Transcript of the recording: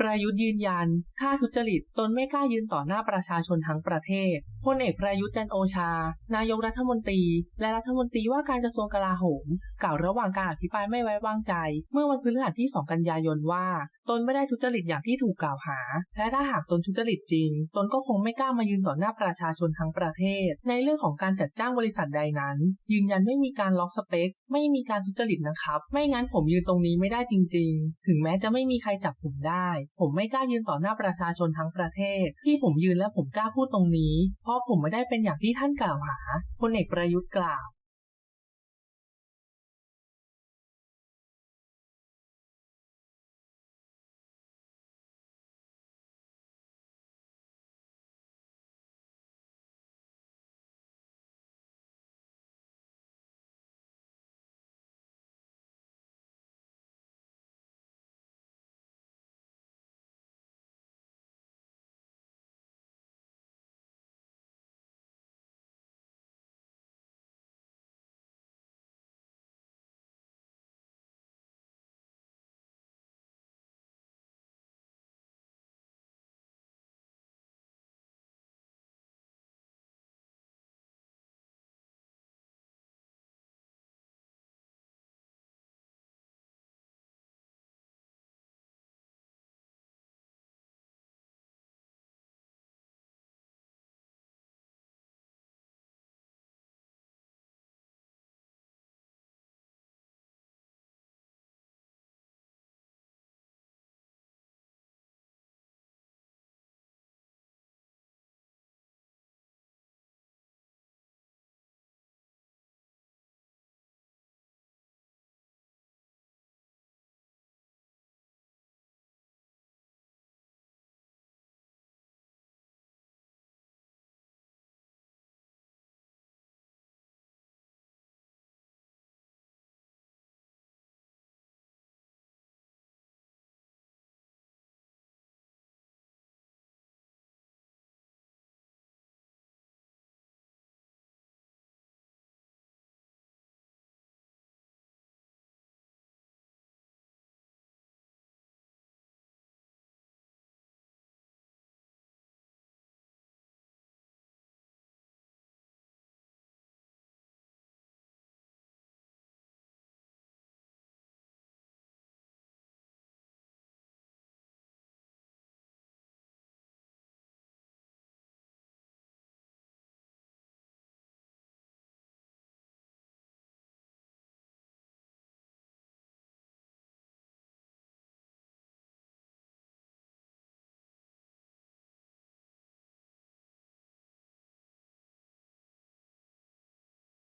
ประยุทธ์ยืนยัน ถ้าทุจริตตนไม่กล้ายืนต่อหน้าประชาชนทั้งประเทศพลเอกประยุทธ์จันโอชา นายกรัฐมนตรี และรัฐมนตรีว่าการกระทรวงกลาโหมกล่าวระหว่างการอภิปรายไม่ไว้วางใจ เมื่อวันพฤหัสที่ 2 กันยายนว่า ตนไม่ได้ทุจริตอย่างที่ถูกกล่าวหา และถ้าหากตนทุจริตจริง ตนก็คงไม่กล้ามายืนต่อหน้าประชาชนทั้งประเทศ ในเรื่องของการจัดจ้างบริษัทใดนั้น ยืนยันไม่มีการล็อกสเปค ไม่มีการทุจริตนะครับ ไม่งั้นผมยืนตรงนี้ไม่ได้จริง ๆ ถึงแม้จะไม่มีใครจับผมได้ ผมไม่กล้ายืนต่อหน้าประชาชนทั้งประเทศ ที่ผมยืนและผมกล้าพูดตรงนี้ เพราะผมไม่ได้เป็นอย่างที่ท่านกล่าวหาพลเอกประยุทธ์กล่าว